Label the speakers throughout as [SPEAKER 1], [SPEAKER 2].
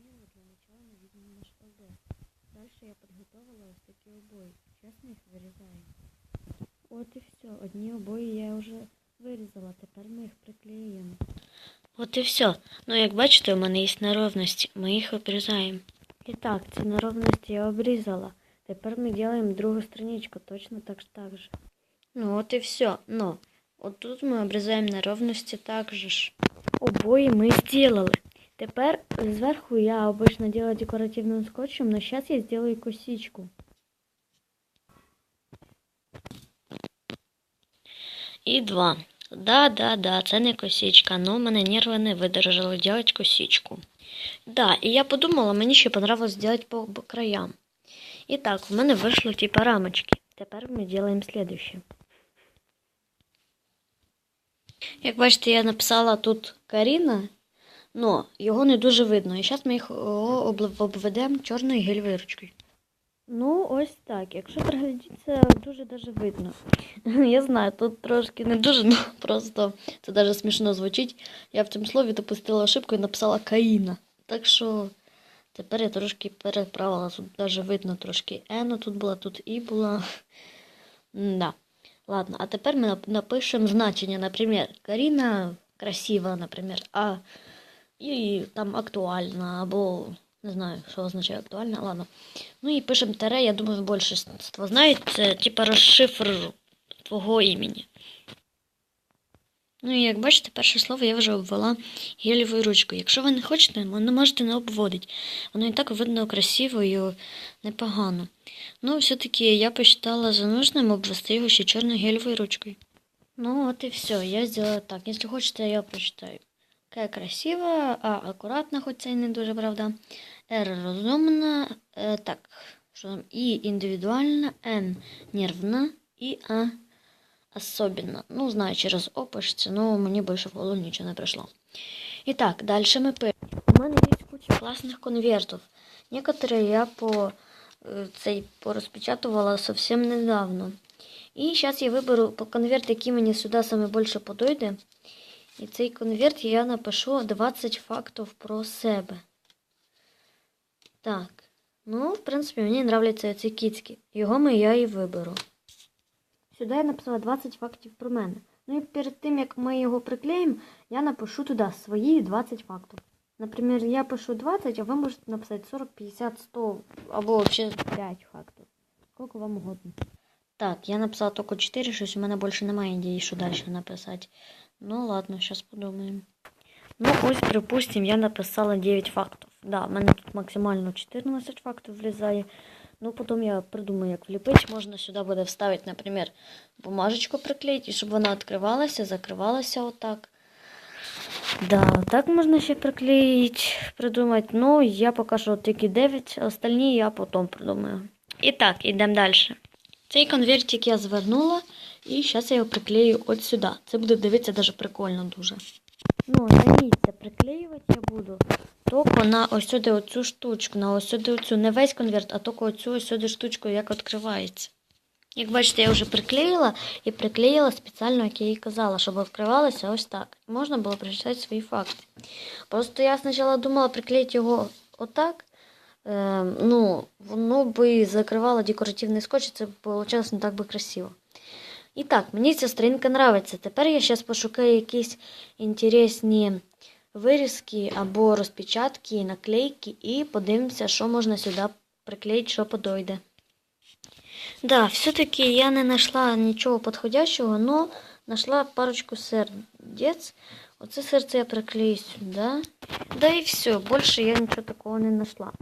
[SPEAKER 1] поняли, для начала мы видим наш Дальше я подготовила ось такі обої. Сейчас ми їх вирізаємо. От і все. Одні обої я вже вирізала, тепер ми їх приклеїмо.
[SPEAKER 2] От і все. Ну, як бачите, у мене є неровності. Ми їх обрізаємо.
[SPEAKER 1] І так, ці неровності я обрізала. Тепер ми робимо другу страничку, точно так, ж- так же.
[SPEAKER 2] Ну, от і все. Ну, от тут ми обрізаємо неровності так же ж.
[SPEAKER 1] Обої ми зробили. Тепер зверху я обично делаю декоративным скотчем, но сейчас я сделаю косичку.
[SPEAKER 2] І два. Да, да, да, це не косичка, но мене нерви не видержали делать косичку. Да, і я подумала, мені ще понравилось сделать по краям. І так, в мене вийшло типа рамочки.
[SPEAKER 1] Тепер ми делаем следующее.
[SPEAKER 2] Як бачите, я написала тут Каріна, но його не дуже видно. І зараз ми їх обведемо чорною гелевою ручкою.
[SPEAKER 1] Ну, ось так. Якщо приглядіться, дуже даже видно.
[SPEAKER 2] Я знаю, тут трошки не дуже, ну просто це даже смішно звучить. Я в цьому слові допустила ошибку і написала Каїна. Так що тепер я трошки переправила. Тут даже видно трошки Ено тут була, тут І була. Да. Ладно, а тепер ми напишемо значення, наприклад, Каріна красива, наприклад, а і там актуальна, або не знаю, що означає актуальна, ладно. Ну і пишемо тире, я думаю, більшість знають, це типа розшифр твого імені. Ну і як бачите, перше слово я вже обвела гелевою ручкою. Якщо ви не хочете, не можете не обводити. Воно і так видно красиво і непогано. Ну, все-таки я посчитала за нужним обвести його ще чорною гелевою ручкою. Ну, от і все. Я зробила так. Якщо хочете, я прочитаю. К красиво, А акуратно, хоч це і не дуже правда. Р розумна. Е, так, що там? І індивідуальна, Н нервна і А особенно. Ну, знаю, через О пишеться, но мені більше в голову нічого не прийшло. І так, далі ми пишемо. У мене є куча класних конвертів. Некоторые я по е, цей порозпечатувала зовсім недавно. І зараз я виберу конверт, який мені сюди саме більше подойде. І цей конверт я напишу 20 фактів про себе. Так. Ну, в принципі, мені нравляться ці кіцькі. Його ми я і виберу.
[SPEAKER 1] Сюди я написала 20 фактів про мене. Ну і перед тим, як ми його приклеїмо, я напишу туди свої 20 фактів. Наприклад, я пишу 20, а ви можете написати 40, 50, 100 або взагалі 5 фактів. Скільки вам угодно.
[SPEAKER 2] Так, я написала тільки 4, щось у мене більше немає ідеї, що далі написати. Ну, ладно, зараз подумаємо. Ну, ось, припустимо, я написала 9 фактів. Да, в мене тут максимально 14 фактів влізає. Ну, потім я придумаю, як вліпити. Можна сюди буде вставити, наприклад, бумажечку приклеїти, і щоб вона відкривалася, закривалася отак. Да, так можна ще приклеїти, придумати. Ну, я поки що тільки 9, остальні я потім придумаю. І так, йдемо далі. Цей конвертик я звернула, і зараз я його приклею от сюди. Це буде дивитися даже прикольно дуже.
[SPEAKER 1] Ну, замітьте, приклеювати я буду.
[SPEAKER 2] Тільки на ось сюди оцю штучку, на ось сюди оцю, не весь конверт, а тільки оцю ось сюди штучку, як відкривається. Як бачите, я вже приклеїла і приклеїла спеціально, як я їй казала, щоб відкривалося ось так. Можна було прочитати свої факти. Просто я спочатку думала приклеїти його отак. Е, ну, воно би закривало декоративний скотч, і це вийшло не так би красиво. І так, мені ця сторінка подобається. Тепер я зараз пошукаю якісь інтересні вирізки або розпечатки, наклейки і подивимося, що можна сюди приклеїти, що подойде. Да, все-таки я не знайшла нічого підходящого, но знайшла парочку сердець. Оце серце я приклею сюди. Да і все, більше я нічого такого не знайшла.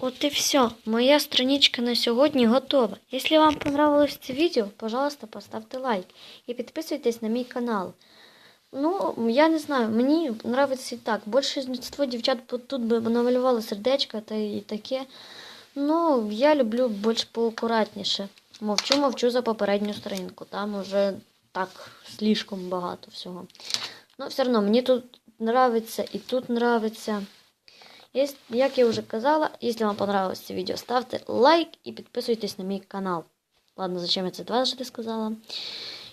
[SPEAKER 2] От і все. Моя страничка на сьогодні готова. Якщо вам понравилось це відео, пожалуйста, поставте лайк і підписуйтесь на мій канал. Ну, я не знаю, мені подобається і так. Більшість дівчат тут би намалювали сердечко та і таке. Ну, я люблю більш поакуратніше. Мовчу, мовчу за попередню сторінку. Там уже так слишком багато всього. Ну, все одно мені тут подобається і тут подобається. Єс- Як я вже казала, якщо вам понравилось це відео, ставте лайк і підписуйтесь на мій канал. Ладно, зачем я це дважды сказала.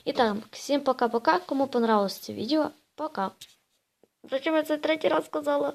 [SPEAKER 2] І так, всім пока-пока. Кому понравилось це відео, пока. Зачем я це третій раз сказала?